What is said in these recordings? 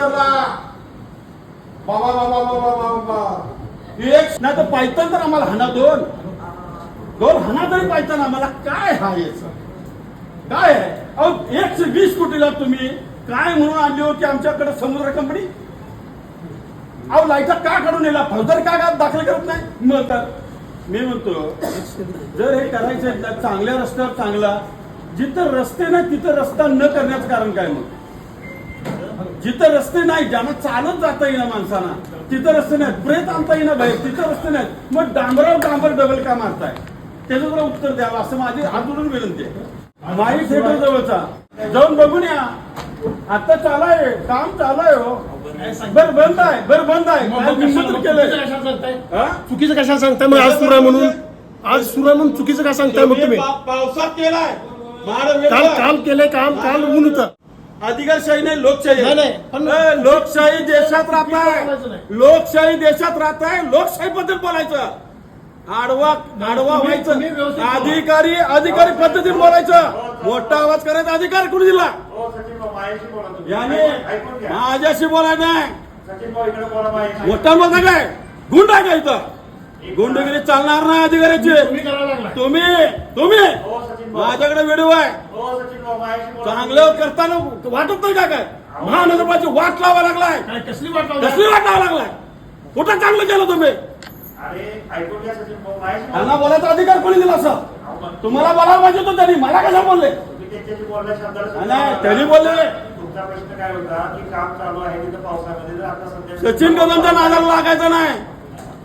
बाबा बाबा बाबा बाबा. एक नाही तर पायथन तर आम्हाला हाना दोन. दोन हाना तरी पायथन आम्हाला. काय हा याच? काय? आहे अहो एकशे वीस कोटीला तुम्ही काय म्हणून आणली होती आमच्याकडे समुद्र कंपनी? अहो लाईटा का काढून नेला फौजदार का दाखल करत नाही? मग तर मी म्हणतो जर हे करायचं तर चांगल्या रस्त्यावर चांगला जिथं रस्ते नाही तिथं रस्ता न करण्याचं कारण काय मग? जिथं रस्ते नाही ज्यांना चालत जाता येईना माणसांना तिथं रस्ते नाहीत. प्रेत आणता येईना बाहेर तिथं रस्ते नाहीत. मग डांबरावर डांबर डबल का मारताय? त्याचं जरा उत्तर द्यावं असं माझी हातून विनंती आहे. माई थिएटर जवळचा. जाऊन बघून या. आता चालाय काम चालाय हो. बर बंद आहे बर बंद आहे. केलंय? चुकीचं कशाला सांगताय? मग आज सुरा म्हणून? आज सुरा म्हणून चुकीचं काय सांगताय मग तुम्ही? पावसात केलाय. काल वेगळं. काल केलंय काम काल ऊन होतं. अधिकारशाही नाही लोकशाही आहे. नाही, नाही, पण- ए, लोकशाही देशात राहत बोलायचं आहे. लोकशाही देशात राहत आहे लोकशाही बद्दल बोलायचं आडवा आडवा तुम्ही- तुम्ही व्हायचं बोला. अधिकारी अधिकारी पद्धतीने बोलायचं मोठा आवाज करायचा अधिकार कुणी दिला हो सचिन भाऊ माझ्याशी बोला तुम्ही. याने ऐकून घ्या माझ्याशी बोलायचं नाही सचिन भाऊ इकडे बोला माझ्याशी. मोठा बोलता काय गुंड आहे का इथं गुंडगिरी चालणार नाही अधिकाऱ्याची. तुम्ही तुम्ही हो माझ्याकडे व्हिडिओ आहे. हो चांगलं करताना वाटत नाही का काय? महानगरपालिकेची वाट लावा लागलाय. काय कसली वाट? कसली वाट लावा लागलाय? कुठं चांगलं केलं तुम्ही? त्यांना बोला. बोलायचा अधिकार कोणी दिला मग. तुम्हाला बोलायला पाहिजे होतं त्यांनी. मला कशा बोलले? त्यांनी बोलले. तुमचा प्रश्न काय होता? की काम चालू आहे तिथं पावसामध्ये. तर आता सध्या सचिन कदमच्या नादाला लागायचं नाही.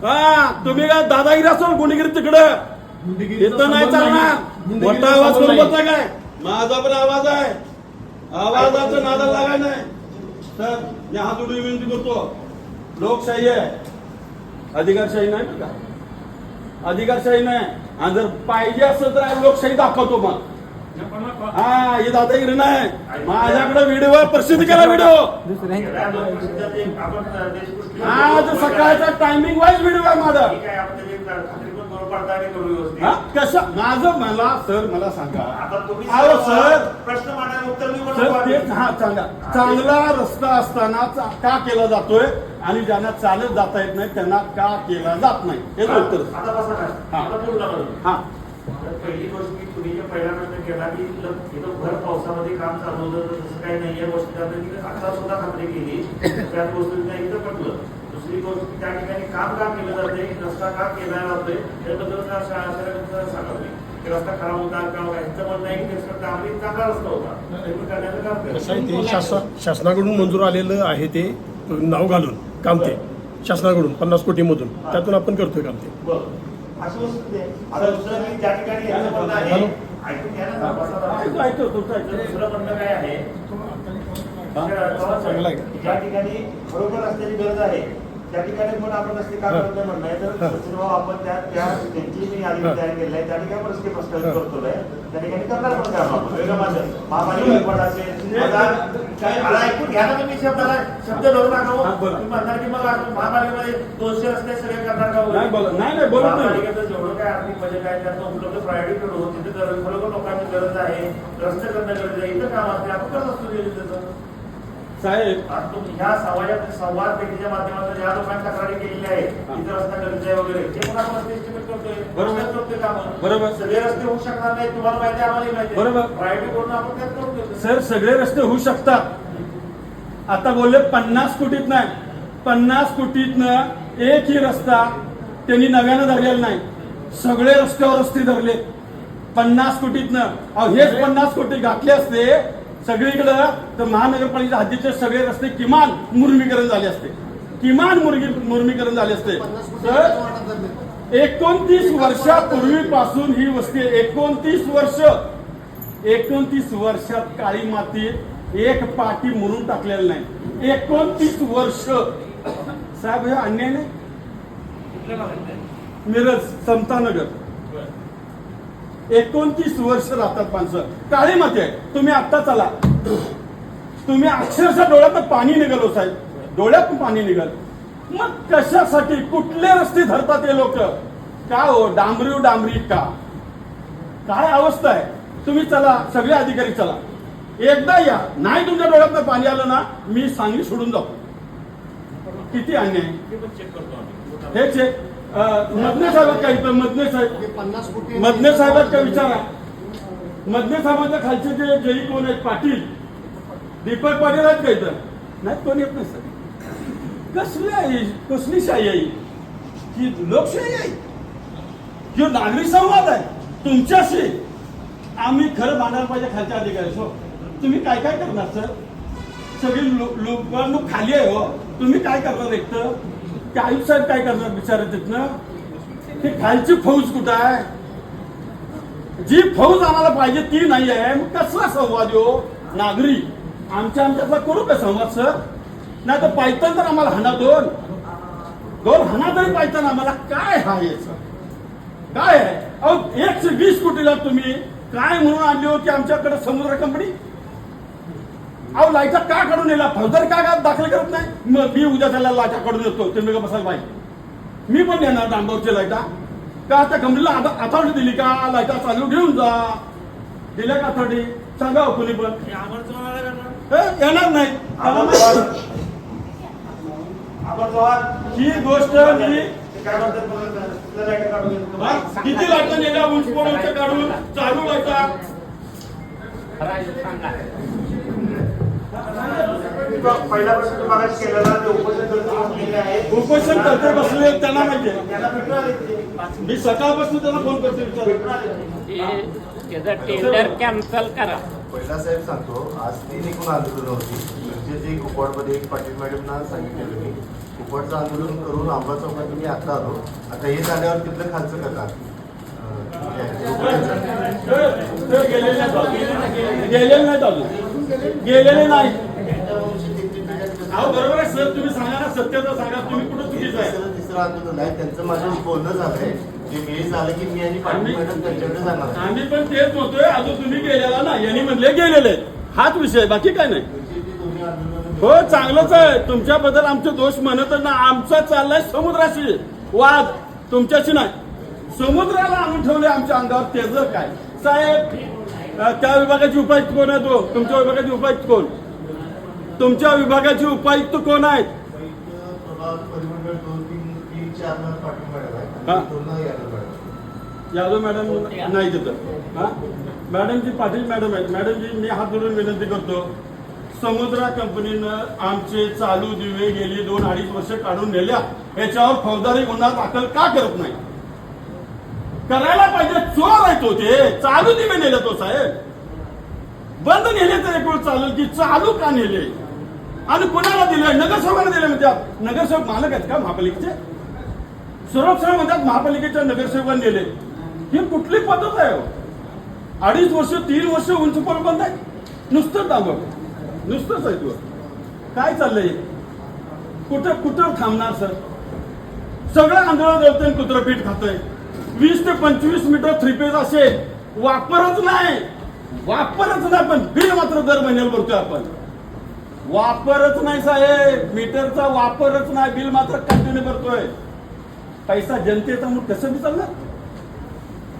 हा तुम्ही काय दादागिरी असेल गुन्हेगिरी तिकडं? इथं नाही चालणार. मोठा आवाज करून. बोलता काय? माझा पण आवाज आहे. आवाजाचं नादाला लागायचं नाही. सर मी हात विनंती करतो. लोकशाही आहे. अधिकारशाही नाही का? अधिकारशाही नाही. आणि जर पाहिजे असं तर लोकशाही दाखवतो मग हा हे दादागिरी नाही. माझ्याकडे व्हिडिओ प्रसिद्ध केला व्हिडिओ आज सकाळचा टायमिंग वाईज व्हिडिओ आहे माझा. हा कशा माझं मला सर मला सांगा. आता तुम्ही अहो सर. प्रश्न सर तेच हा सांगा चांगला रस्ता असताना का केला जातोय? आणि ज्यांना चालत जाता येत नाही त्यांना का केला जात नाही? हे उत्तर. आता बसा ना. हा. हा. पहिली गोष्ट की तुम्ही जे पहिला प्रश्न केला की इथं भर पावसामध्ये काम चालू होतं तर तसं काही नाही. या गोष्टी आता तिने आता सुद्धा खात्री केली. त्या गोष्टींना इथं पटलं. दुसरी गोष्ट की त्या ठिकाणी काम का केलं जाते रस्ता का केला जातोय? त्याबद्दल का शाळा सांगावे की रस्ता खराब होता का? ह्यांचं म्हणणं आहे की रस्ता चांगला होता. शासन शासनाकडून मंजूर आलेलं आहे ते नाव घालून काम ते. शासनाकडून पन्नास कोटी मधून त्यातून आपण करतोय काम ते. वस्तू आहे. आता दुसरं की ज्या ठिकाणी याचं म्हणणं आहे हॅलो. ऐकून घ्या ना बसा जरा. ऐकतो तुमचं ऐकतो. दुसरं म्हणणं काय आहे. ज्या ठिकाणी खरोखर रस्त्याची गरज आहे त्या ठिकाणी पण आपण रस्ते का करत नाही म्हणणं आहे तर. सचिनभाऊ आपण त्या त्या त्यांची मी यादी. तयार केलेली आहे त्या ठिकाणी पण रस्ते प्रस्तावित. करतोय त्या ठिकाणी करणार पण आपण महापालिका विभाग असेल आता काय- मला ऐकून घ्या ना तुम्ही शब्दाला शब्द धरू नका हो. बोला. तुम्ही म्हणणार की मग आपण महापालिकेमध्ये दोनशे रस्ते सगळे करणार का हो? नाही बोला- नाही, नाही, बोलत नाही. महापालिकेचं जेवढं काय आर्थिक बजेट आहे त्याचं उपलब्ध प्रायोरिटी करून तिथे गरज लोकांची गरज आहे रस्ते करणं गरज आहे इथं काम असते आपण करत असतो साहेब तुम्ही ह्या संवादात संवाद पेटीच्या माध्यमातून ज्या लोकांनी तक्रारी केलेली आहे. इथं रस्ता गरज आहे वगैरे ते पण आपण रस्ते estimate करतोय बरोबर. रस्त्यात करतोय कामं. बरोबर. सगळे रस्ते होऊ शकणार नाही तुम्हाला माहिती आहे माहिती आहे. बरोबर. करून आपण त्यात करतोय सर सगळे रस्ते होऊ शकतात आता बोलले पन्नास कोटीत नाही पन्नास कोटीतनं एकही रस्ता त्यांनी नव्यानं धरलेला नाही सगळे रस्त्यावर रस्ते धरले पन्नास कोटीतनं अहो हेच पन्नास कोटी घातले असते सगळीकडं तर महानगरपालिकेच्या हद्दीचे सगळे रस्ते किमान मुर्मीकरण झाले असते. किमान मुर्गी मुर्मीकरण झाले असते. तर एकोणतीस वर्षापूर्वीपासून ही वस्ती आहे. एकोणतीस वर्ष. एकोणतीस वर्षात काळी मातीत एक पाटी मुरून टाकलेलं नाही. एकोणतीस वर्ष. साहेब हे अन्याय नाही? मिरज समतानगर. एकोणतीस वर्ष राहतात माणसं. काळी माती आहे. तुम्ही आत्ता चला. तुम्ही अक्षरशः डोळ्यात पाणी निघालो साहेब. डोळ्यातून पाणी निघाल. मग कशासाठी? कुठले रस्ते धरतात हे लोक? का हो? डांबरी डांबरी का? काय अवस्था आहे? तुम्ही चला. सगळे अधिकारी चला. एकदा या. नाही तुमच्या डोळ्यात पाणी आलं ना मी सांगली सोडून जातो किती अन्याय? पण चेक मदने साहेब काय इथं मदने साहेब हे पन्नास कोटी मदने साहेबात काय विचारा? मदने साहेबांच्या खालचे जे जई कोण आहेत? पाटील. दीपक पाटील आहेत का इथं? नाही कोण येत नाही सर. कसली आहे कसली शाही आहे ही लोकशाही आहे ही नागरिक संवाद आहे. तुमच्याशी. आम्ही खरं मांडायला पाहिजे खालच्या अधिकारी हो. तुम्ही काय काय करणार सर? सगळी लो- लोकांना खाली आहे हो. तुम्ही काय करणार एक तर ते आयुक्त साहेब काय करणार बिचारे तिथनं? ते खालची फौज कुठं आहे? जी फौज आम्हाला पाहिजे ती नाही आहे. मग कसला संवाद हो? नागरी. आमच्या आमच्यातला करू का संवाद सर? नाही तर पायथन तर आम्हाला हाना दोन. दोन हाना तरी पायथन आम्हाला. काय हा याचं काय आहे? अहो एकशे वीस कोटीला तुम्ही काय म्हणून आणली होती आमच्याकडे समुद्र कंपनी अहो लाईटा का काढून नेला? फौजदारी का का दाखल करत नाही? मग मी उद्या त्याला लाईटा काढून येतो तुम्ही का बसायला पाहिजे मी पण देणार डांबरची लाईटा का त्या कंपनीला अथॉरिटी दिली का? लाईटा चालू घेऊन जा. दिल्या का अथॉरिटी सांगा हो कोणी पण. येणार नाही. ही गोष्ट मी. हा? किती लाईटा नेल्या? ऊस पोळ्यांच्या काढून चालू तुम्हाला केलेला ते उपोषण करते. उपोषण बसले त्यांना माहितीये त्यांना भेटून आले ते. मी सकाळपासून त्यांना फोन करते ते. ते त्याचं टेंडर कॅन्सल करा पहिला साहेब सांगतो आज तीन एकूण आंदोलन होती म्हणजे जे कुपवाडमध्ये एक पाटील मॅडमना सांगितलेलं मी कुपवाडचं आंदोलन करून आंबा चौकात तुम्ही आता आलो आता हे झाल्यावर तिथलं खालचं करणार. ते- ते गेलेले अजून. गेलेले नाही बरोबर आहे सर तुम्ही सांगा ना सत्याचं सांगा तुम्ही कुठं चुकीचं आहे? तिसरं तिसरं आंदोलन आहे त्यांचं माझं बोलणं झालंय. ते वेळ झालं की मी आणि पाटील मॅडम त्यांच्याकडे जाणार आहे. आम्ही पण तेच होतोय अजून तुम्ही गेलेला ना यांनी म्हणले गेलेले. हाच विषय आहे, बाकी काय नाही. तुमची जी दोन्ही आंदोलनं हो चांगलंच आहे तुमच्याबद्दल आमचे दोष म्हणत ना आमचा चाललाय समुद्राशी वाद तुमच्याशी नाही. समुद्राला आणून ठेवले आमच्या अंगावर त्याचं काय? साहेब अ, त्या विभागाचे उपायुक्त कोण आहे तो तुमच्या विभागाचे उपायुक्त कोण? तुमच्या विभागाचे उपायुक्त कोण आहेत? मॅडम यादव मॅडम मॅडम नाही तिथं. हा? मॅडमजी पाटील मॅडम आहेत. मॅडमजी मी हात जोडून विनंती करतो. समुद्रा कंपनीनं आमचे चालू दिवे गेली दोन अडीच वर्ष काढून नेल्या. याच्यावर फौजदारी गुन्हा दाखल का करत नाही? करायला पाहिजे. चोर आहे तो ते. चालू दिवे नेले तो साहेब. बंद नेले तर एक चालेल की चालू का नेले? आणि कोणाला दिलंय? नगरसेवकाला दिलं म्हणतात नगरसेवक मालक आहेत का महापालिकेचे? सर्वक्षण म्हणतात महापालिकेच्या नगरसेवकांनी दिले. ही कुठली पद्धत आहे हो? अडीच वर्ष तीन वर्ष उंच पण बंद आहे? नुसतं दाबव नुसतंच आहे तू काय चाललंय? कुठं कुठं थांबणार सर? सगळं आंदोलन जळतंय कुत्रपीठ खातंय. वीस ते पंचवीस मीटर थ्री पेज असेल. वापरच नाही. वापरच नाही पण बिल मात्र दर महिन्याला भरतोय आपण. वापरच नाही साहेब. मीटरचा वापरच नाही. बिल मात्र कंटिन्यू भरतोय. पैसा जनतेचा म्हणून कसं बी चालणार?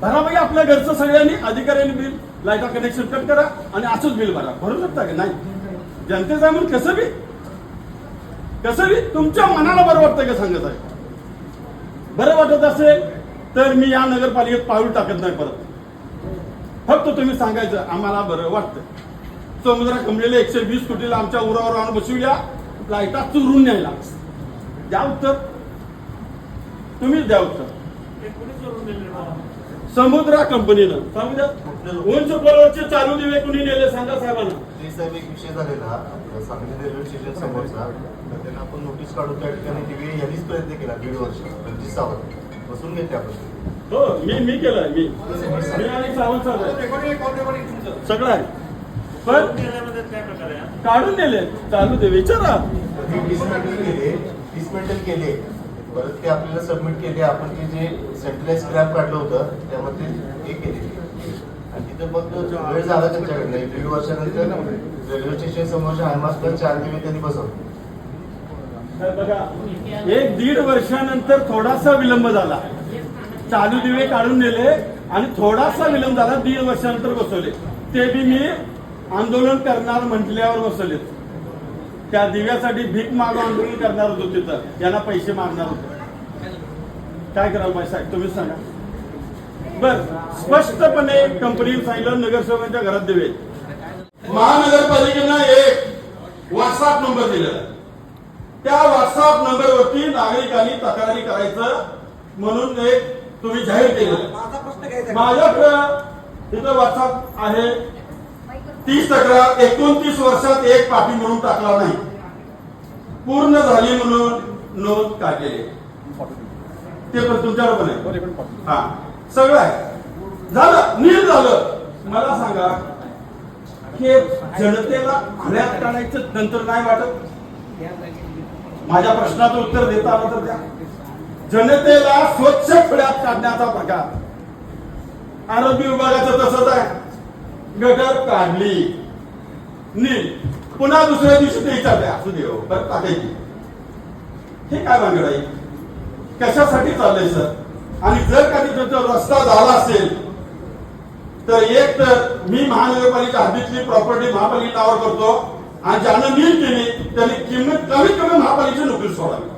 भरा पाहिजे आपल्या घरचं सगळ्यांनी. अधिकाऱ्यांनी बिल लाईटा कनेक्शन कट करा आणि असंच बिल भरा. भरू शकता का? नाही. जनतेचा म्हणून कसं बी? कसं बी? तुमच्या मनाला बरं वाटतं का सांगत आहे बरं वाटत असेल तर मी या नगरपालिकेत पाऊल टाकत नाही परत. फक्त तुम्ही सांगायचं आम्हाला बरं वाटतं समुद्रा कंपनीला एकशे वीस कोटीला आमच्या उरावर आणून बसवल्या. लाईटा चुरून न्यायला. द्या उत्तर. तुम्हीच द्या उत्तर? समुद्रा कंपनीनं. उंच पोलवरचे चालू दिवे कुणी नेले सांगा साहेबांना. ते साहेब एक विषय झालेला. सांगली रेल्वे स्टेशन समोरचा. तर त्यांना आपण नोटीस काढून त्या ठिकाणी टीव्ही यांनीच प्रयत्न केला दीड वर्ष रणजित सावंत बसून घेते आपण. हो मी मी केलंय मी. आणि सावंत. सगळं आहे. पण? काढून नेले. चालू दे विचारा. डिसमेंटल केले. डिसमेंटल केले परत ते आपल्याला सबमिट केले. आपण ते जे सेंट्रलाइज स्क्रॅप काढलं होतं त्यामध्ये हे केले. आणि तिथं मग वेळ झाला त्यांच्याकडनं. एक दीड वर्षानंतर रेल्वे स्टेशन समोरच्या हायमास्टला चार दिवे त्यांनी बसवले. बघा एक दीड वर्षानंतर थोडासा विलंब झाला. चालू दिवे काढून नेले आणि थोडासा विलंब झाला दीड वर्षानंतर बसवले. ते बी मी आंदोलन करणार म्हटल्यावर बसलेत त्या दिव्यासाठी भीक मागून आंदोलन करणार होतो तिथं. यांना पैसे मागणार होतो. काय करायला पाहिजे साहेब तुम्हीच सांगा. बर स्पष्टपणे कंपनीने सांगितलं नगरसेवकांच्या घरात देवे महानगरपालिकेनं एक व्हॉट्सअप नंबर दिलेला आहे. त्या व्हॉट्सअप नंबरवरती नागरिकांनी तक्रारी करायचं म्हणून एक तुम्ही जाहीर केलेलं आहे. माझा प्रश्न घ्यायचा माझ्याकडं तिथं व्हॉट्सअप आहे. तीस तक्रार एकोणतीस वर्षात एक पाठी म्हणून टाकला नाही. पूर्ण झाली म्हणून नोंद काढलेली. ते पण तुमच्यावर पण आहे. हा. सगळं आहे. झालं. नील झालं. मला सांगा हे जनतेला खुल्यात काढायचं नंतर नाही वाटत? माझ्या प्रश्नाचं उत्तर देता आलं तर द्या. जनतेला स्वच्छ खुल्यात काढण्याचा प्रकार. आरोग्य विभागाचं तसंच आहे. गटर काढली नीट पुन्हा दुसऱ्या दिवशी ते विचारते असू दे हो, परत टाकायची हे काय भानगड आहे? कशासाठी चाललंय सर? आणि जर का तिथं रस्ता झाला असेल तर एक तर मी महानगरपालिका हद्दीतली प्रॉपर्टी महापालिका नावावर करतो आणि ज्यानं नीट केली त्यांनी किंमत कमीत कमी महापालिकेची नोकरी सोडावी.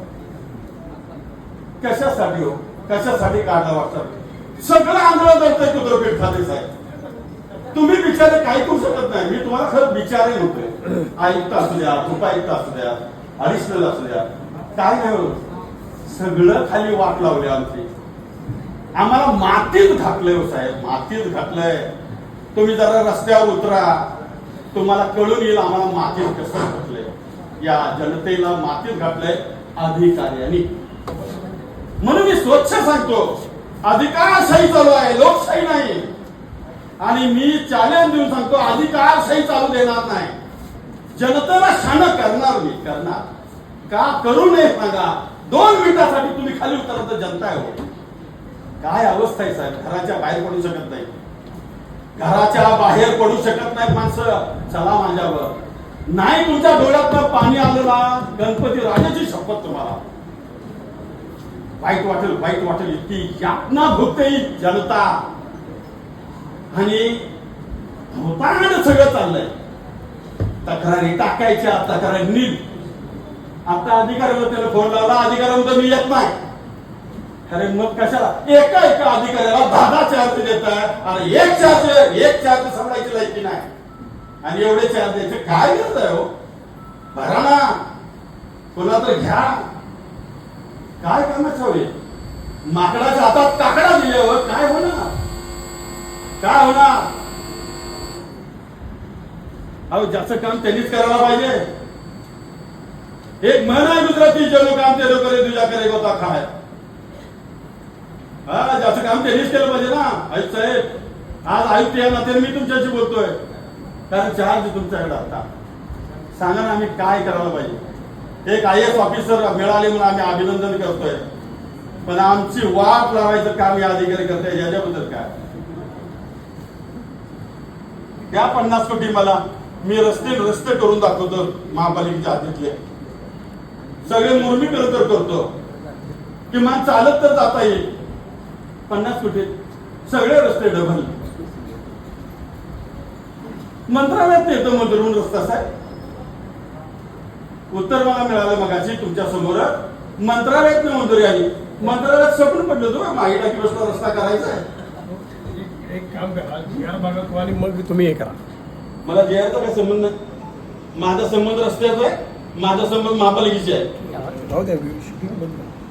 कशासाठी हो? कशासाठी काढला वाटतात सगळं आंदोलन करतोय कुत्रपेठ खाते साहेब. तुम्ही बिचारे काही करू शकत नाही. मी तुम्हाला खरं बिचारे नव्हते आयुक्त असू द्या उपायुक्त असू द्या अडिशनल असू द्या काय नाही होत. सगळं खाली वाट लावली आमची. आम्हाला मातीत घातलंय हो साहेब मातीत घातलंय. तुम्ही जरा रस्त्यावर उतरा. तुम्हाला कळून येईल आम्हाला मातीत कसं घातलंय. या जनतेला मातीत घातलंय अधिकाऱ्यांनी म्हणून मी स्वच्छ सांगतो. अधिकारशाही चालू आहे लोकशाही नाही. आणि मी चॅलेंज देऊन सांगतो अधिकारशाही चालू देणार नाही. जनतेला शान करणार मी करणार. का करू नये सांगा. दोन मिनिटासाठी तुम्ही खाली उतरला तर जनता आहे हो. काय अवस्था आहे साहेब? घराच्या बाहेर पडू शकत नाही. घराच्या बाहेर पडू शकत नाही माणसं. चला माझ्यावर. नाही तुमच्या डोळ्यात पाणी आलं ना गणपती राजाची शपथ तुम्हाला. वाईट वाटेल वाईट वाटेल. इतकी यातना भुगते जनता. आणि भोतांड सगळं चाललंय. तक्रारी टाकायच्या तक्रारी नील. आता अधिकाऱ्याला त्याला फोन लावला अधिकारी मी येत नाही. अरे मग कशाला? एका एका अधिकाऱ्याला दहा दहा चार्ज देतात. अरे आणि एक चार्ज एक चार्ज समजायची लायकी नाही. आणि एवढे चार्ज द्यायचे काय गरज आहे हो? भरा ना. कोणा तर घ्या. काय कामाचं हवे माकडाच्या हातात काकडा दिल्यावर काय होणार? काय होणार? अहो ज्याचं काम त्यांनीच करायला पाहिजे. एक म्हण आहे गुजराती जनो काम ते लोक तुझ्याकडे होता काय हा ज्याचं काम त्यांनीच केलं पाहिजे ना. आयुक्त साहेब आज आयुक्त या नात्याने मी तुमच्याशी बोलतोय. कारण चार्ज तुमच्याकडे आता. सांगा ना आम्ही काय करायला पाहिजे. एक आय एस ऑफिसर मिळाले म्हणून आम्ही अभिनंदन करतोय. पण आमची वाट लावायचं काम या अधिकारी करताय याच्याबद्दल काय? या पन्नास कोटी मला मी रस्ते रस्ते करून दाखवतो महापालिकेच्या हातीतले. सगळे मुर्मीकरण तर करतो. किमान चालत तर जाता येईल. पन्नास कोटी सगळे रस्ते डबल. मंत्रालयात येतो मंत्रून रस्ता साहेब. उत्तर मला मिळालं मगाशी तुमच्यासमोर. मंत्रालयात मंजुरी आली. मंत्रालयात सपून पडलं तू मागे टाकी बसला रस्ता करायचा आहे. एक काम करा आर मागा आणि मग तुम्ही हे करा. मला जेआरचा काय संबंध? नाही माझा संबंध रस्त्याचा आहे माझा संबंध महापालिकेशी आहे. द्या.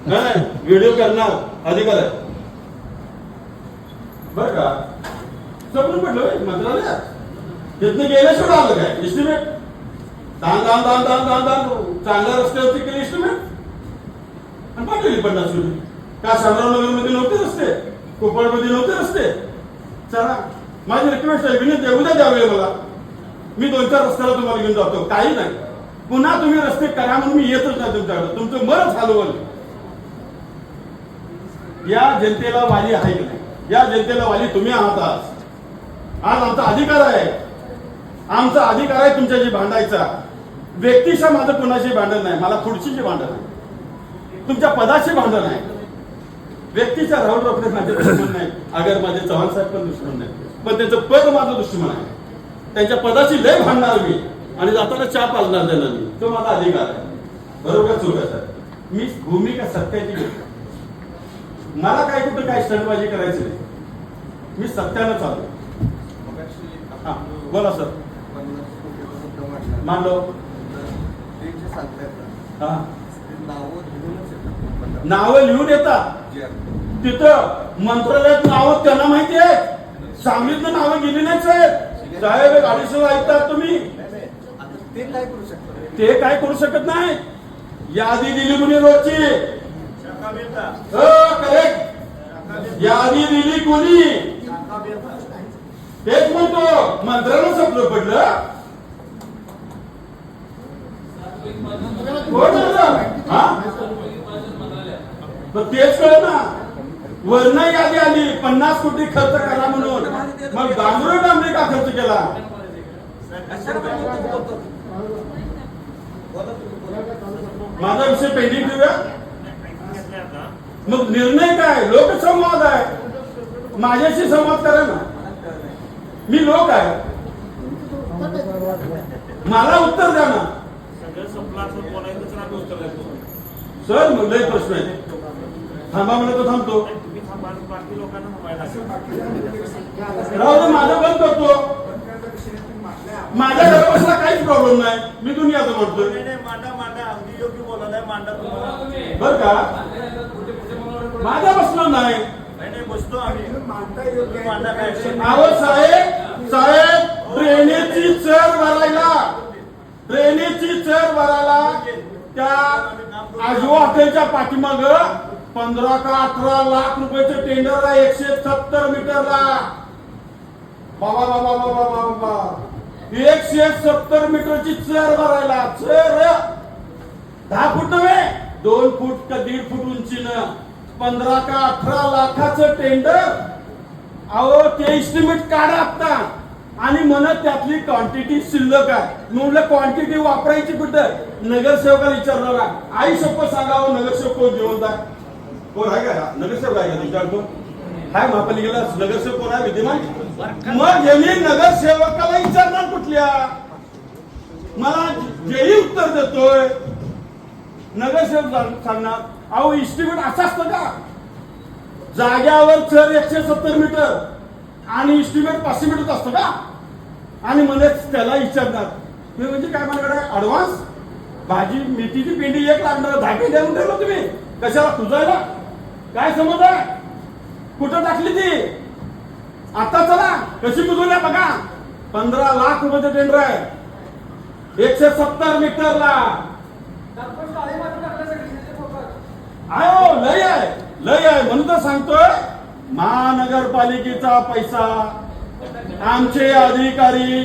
नाही व्हिडिओ करणार अधिकार आहे. बर का? सपून पडलं मंत्रालयात? तिथनं गेल्याशिवाय आलं काय? इस्टिमेट दान दान दान दान दान दान. चांगल्या रस्त्यावरती केली इस्टिमेट आणि पाठवली पन्नास रुपये का शामरावमध्ये नव्हते रस्ते? कोपळमध्ये नव्हते रस्ते? चला. माझी रिक्वेस्ट आहे विनंती आहे उद्या द्यावे मला. मी दोन चार रस्त्याला तुम्हाला घेऊन जातो. काही नाही. पुन्हा तुम्ही रस्ते करा म्हणून मी येतच नाही तुमच्याकडे. तुमचं मनच हलवल या जनतेला वाली आहे की नाही? या जनतेला वाली तुम्ही आहात आज. आज आमचा अधिकार आहे. आमचा अधिकार आहे तुमच्याशी भांडायचा. व्यक्तीशा माझं कुणाशी भांडण नाही. मला खुर्चीची भांडण आहे. तुमच्या पदाशी भांडण आहे. व्यक्तीच्या राहुल रोकडे माझे दुश्मन नाही अगर माझे चव्हाण साहेब पण दुश्मन नाही. पण त्याचं पद माझं दुश्मन आहे. त्यांच्या पदाची लय भांडणार मी. आणि जाताना चहा पाजणार त्यांना मी. तो माझा अधिकार आहे. बरोबर चूक आहे साहेब? मी भूमिका सत्याची घेतो. मला काय कुठं काय स्टंटबाजी करायची नाही. मी सत्यानं चालू. हा बोला सर. मांडव हा. नावं लिहून येतात. तिथं मंत्रालयात नावं त्यांना माहिती आहेत. सांगलीतलं नावं गेली नाहीच साहेब. साहेब गाडी अडीचशे ऐकतात तुम्ही? ते काय करू शकत नाही. यादी दिली कुणी रोजची करेक्ट यादी दिली कोणी? तेच म्हणतो. मंत्रालय सपलं पडलं. हो, तेच कळ ना वर्ण यादी आली पन्नास कोटी खर्च करा म्हणून. मग डांबरे डांबरे का खर्च केला. माझा विषय पेंडिंग ठेवूया? मग निर्णय काय? लोकसंवाद आहे. माझ्याशी संवाद करा ना. मी लोक आहे. मला उत्तर द्या ना. सर मग लय प्रश्न आहे थांबा म्हणलं तो थांबतो. बाकी लोकांना. राहू माझं बंद करतो. माझ्या घरापासून काहीच प्रॉब्लेम नाही. मी दुनियाचं म्हणतोय मांडा मांडा. अगदी योग्य बोलायला मांडा तुम्हाला. बर का? माझ्या बसणार नाही. बसतो आम्ही. मांडा. अहो साहेब साहेब ट्रेनेची चर भरायला. ट्रेनेची चर भरायला त्या आजू हॉटेलच्या पाठीमाग पंधरा का अठरा लाख रुपयाचं टेंडर आहे एकशे सत्तर मीटरला. बाबा बाबा बाबा बाबा बाबा. एकशे सत्तर मीटरची चर भरायला. चर दहा फूट नव्हे? दोन फूट का दीड फूट उंचीनं. पंधरा का अठरा लाखाचं टेंडर अहो ते इस्टिमेट काढा आता. आणि म्हणत त्यातली क्वांटिटी शिल्लक आहे. म्हणलं क्वांटिटी वापरायची कुठं नगरसेवकाला विचारलं का आई सोपं सांगावं हो, नगरसेवक कोण? जिवंत आहे कोण आहे का? नगरसेवक आहे का तुमच्या कोण हाय महापालिकेला नगरसेवक कोण आहे? विद्यमान? मग यांनी नगरसेवकाला विचारणार कुठल्या? मला जेही उत्तर देतोय. नगरसेवक सांगणार अहो इस्टिमेट असं असतं का? जाग्यावर चर एकशे सत्तर मीटर आणि इस्टिमेट पाचशे मीटर असतं का? आणि मला त्याला विचारणार हे म्हणजे काय माझ्याकडे ऍडव्हान्स भाजी मेथीची पेंडी एक लागणार दहा पेंडी आणून ठेवलं तुम्ही? कशाला तुझायला काय समज आहे? कुठं टाकली ती? आता चला कशी बुजवल्या बघा. पंधरा लाख रुपयाचं टेंडर आहे. एकशे सत्तर मीटरला. आय लय आहे लय आहे. म्हणून तर सांगतोय महानगरपालिकेचा पैसा. आमचे अधिकारी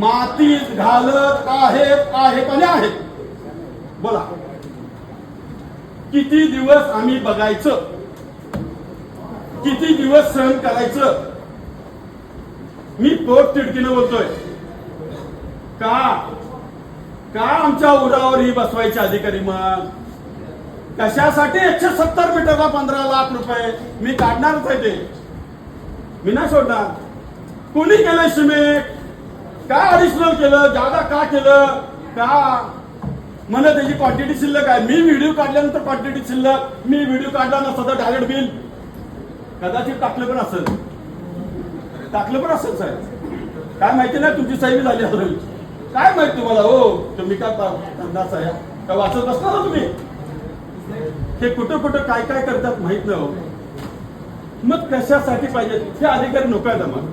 मातीत घालत आहेत आहेत आणि आहेत. बोला. किती दिवस आम्ही बघायचं? किती दिवस सहन करायचं? मी पोट तिडकीनं बोलतोय. का? का आमच्या उरावर ही बसवायचे अधिकारी मग? कशासाठी एकशे सत्तर मीटरला पंधरा लाख रुपये? मी काढणारच आहे ते. मी नाही सोडणार. कोणी केलं सिमेंट का अडिशनल केलं? जादा का केलं? का? मला त्याची क्वांटिटी शिल्लक आहे. मी व्हिडिओ काढल्यानंतर क्वांटिटी शिल्लक मी व्हिडिओ काढला नसता डायरेक्ट बिल कदाचित टाकलं पण असेल. टाकलं पण असेल साहेब. काय माहिती नाही तुमची सही झाली असेल. काय माहिती तुम्हाला हो? तुम्ही काय धंदा साहेब? का वाचत बसणार ना तुम्ही? हे कुठं कुठं काय काय करतात माहीत नाही हो. मग कशासाठी पाहिजे? हे अधिकारी नको आहेत आम्हाला.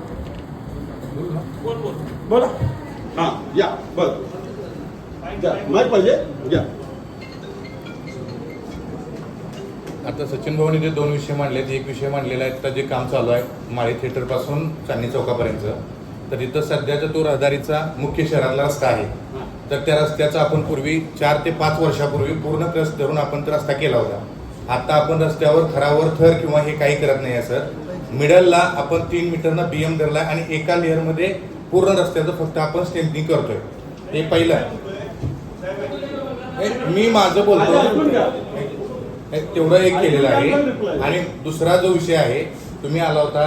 बोला. हा या बर माहीत पाहिजे? या. आता सचिन भाऊनी जे दोन विषय मांडलेत एक विषय मांडलेला आहे तर जे काम चालू आहे माळी थिएटरपासून चांदणी चौकापर्यंत. तर इथं सध्याचा तो रहदारीचा मुख्य शहरातला रस्ता आहे. तर त्या रस्त्याचा आपण पूर्वी चार ते पाच वर्षापूर्वी पूर्ण कस धरून आपण तो रस्ता केला होता. आता आपण रस्त्यावर थरावर थर किंवा हे काही करत नाही आहे सर. मिडलला आपण तीन मीटरनं बीएम धरलाय आणि एका लेअरमध्ये पूर्ण रस्त्याचं फक्त आपण स्टेम्पिंग करतोय. हे पहिलं आहे. मी माझं बोलतो. तेवढं एक केलेलं आहे. आणि दुसरा जो विषय आहे तुम्ही आला होता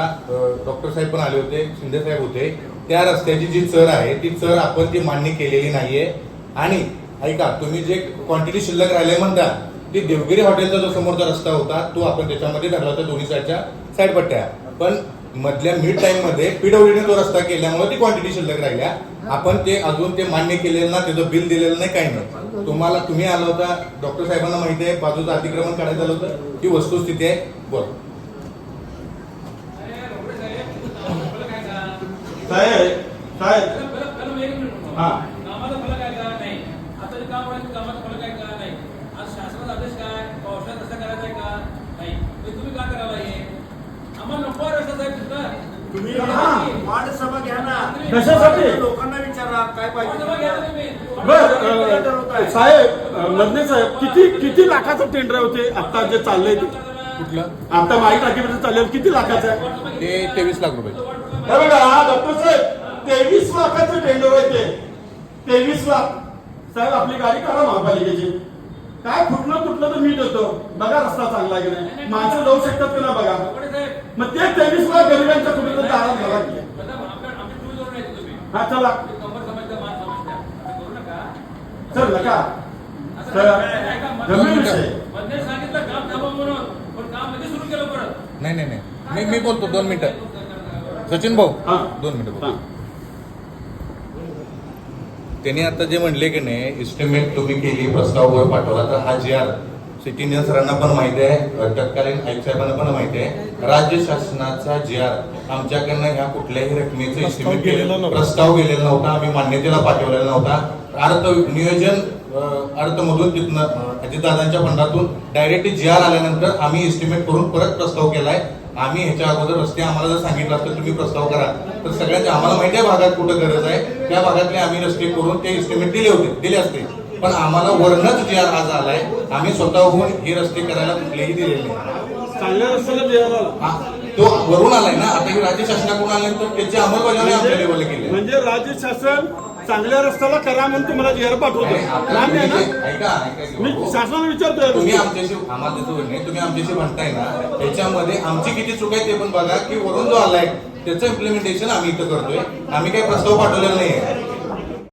डॉक्टर साहेब पण आले होते शिंदे साहेब होते. त्या रस्त्याची जी चर आहे ती चर आपण ती मान्य केलेली नाहीये. आणि ऐका तुम्ही जे क्वांटिटी शिल्लक राहिले म्हणता ती देवगिरी हॉटेलचा जो समोरचा रस्ता होता तो आपण त्याच्यामध्ये धरला होता दोन्ही साईडच्या साईड पट्ट्या पण मधल्या मिड टाइममध्ये पीडब्ल्यूडीने तो रस्ता केल्यामुळे ती क्वांटिटी शिल्लक राहिल्या. आपण ते अजून ते मान्य केलेलं ना त्याचं बिल दिलेलं नाही काही नाही. तुम्हाला तुम्ही आला होता डॉक्टर साहेबांना माहिती आहे बाजूचं अतिक्रमण काढायचं आलं होतं ही वस्तुस्थिती आहे बरं साहेब साहेब हा कामाचा फलक आहे का नाही आता जे काम आहे ते कामाचा फलक आहे का नाही आज शासनाचा आदेश काय पावसाळ्यात रस्ता करायचा आहे का नाही ते तुम्ही का करायला हे आम्हाला नको आहे रस्ता साहेब तिथं तुम्ही हा. वार्ड सभा घ्या ना कशासाठी? लोकांना विचारा काय सभा घ्या ना पाहिजे तुम्ही. बर अ, साहेब मदने साहेब किती किती लाखाचं टेंडर होते आता जे चाललंय ते. कुठलं? आता माई टाकीमध्ये चाललेलं किती लाखाचं आहे? ते तेवीस लाख रुपये. हे बघा डॉक्टर साहेब तेवीस लाखाचं टेंडर आहे ते. तेवीस लाख. साहेब आपली गाडी करा महापालिकेची. काय फुटलं तुटलं तर मी देतो. बघा रस्ता चांगला आहे की नाही. माणसं जाऊ शकतात की नाही बघा. मग ते तेवीस लाख गरिबांच्या कुठे तर दारात घाला की. हा चला. मध्ये सुरू केलं परत. नाही नाही नाही. मी मी बोलतो दोन मिनिटं. सचिन भाऊ हा. दोन मिनिटं हा. बोलतो त्यांनी आता जे म्हणले की नाही इस्टिमेट तुम्ही केली प्रस्ताव वर पाठवला तर हा जी आर सिटी न्यूज सरांना पण माहिती आहे. तत्कालीन आयुक्त साहेबांना पण माहिती आहे. राज्य शासनाचा जी आर आमच्याकडनं ह्या कुठल्याही रकमेचं प्रस्ताव estimate गेलेला केलं- नव्हता. प्रस्ताव गेलेला नव्हता. आम्ही मान्यतेला पाठवलेला नव्हता. अर्थ नियोजन अर्थमधून तिथनं अजितदादांच्या फंडातून डायरेक्टली जी आर आल्यानंतर आम्ही एस्टिमेट करून परत प्रस्ताव केलाय. आम्ही ह्याच्या अगोदर रस्ते आम्हाला जर सांगितलं असतं तुम्ही प्रस्ताव करा. तर सगळ्यांच्या आम्हाला माहिती आहे भागात कुठं गरज आहे. त्या भागातले आम्ही रस्ते करून ते एस्टिमेट दिले होते दिले असते. पण आम्हाला वरणच जी आर आज आलाय. आम्ही स्वतःहून हे रस्ते करायला कुठलेही दिलेले नाही. चांगल्या रस्त्याला द्यायला तो वरून आलाय ना? आता हे राज्य शासनाकडून आल्यानंतर त्याची अंमलबजावणी आमच्या लेवलला केली. म्हणजे राज्य शासन चांगल्या रस्त्याला करा म्हणून तुम्हाला जेर पाठवतो. मी. शासनाला विचारतोय. तुम्ही आमच्याशी आम्हाला तुम्ही आमच्याशी म्हणताय ना त्याच्यामध्ये आमची किती चूक आहे ते पण बघा की वरून जो आलाय त्याचं इम्प्लिमेंटेशन आम्ही इथं करतोय. आम्ही काही प्रस्ताव पाठवलेला नाही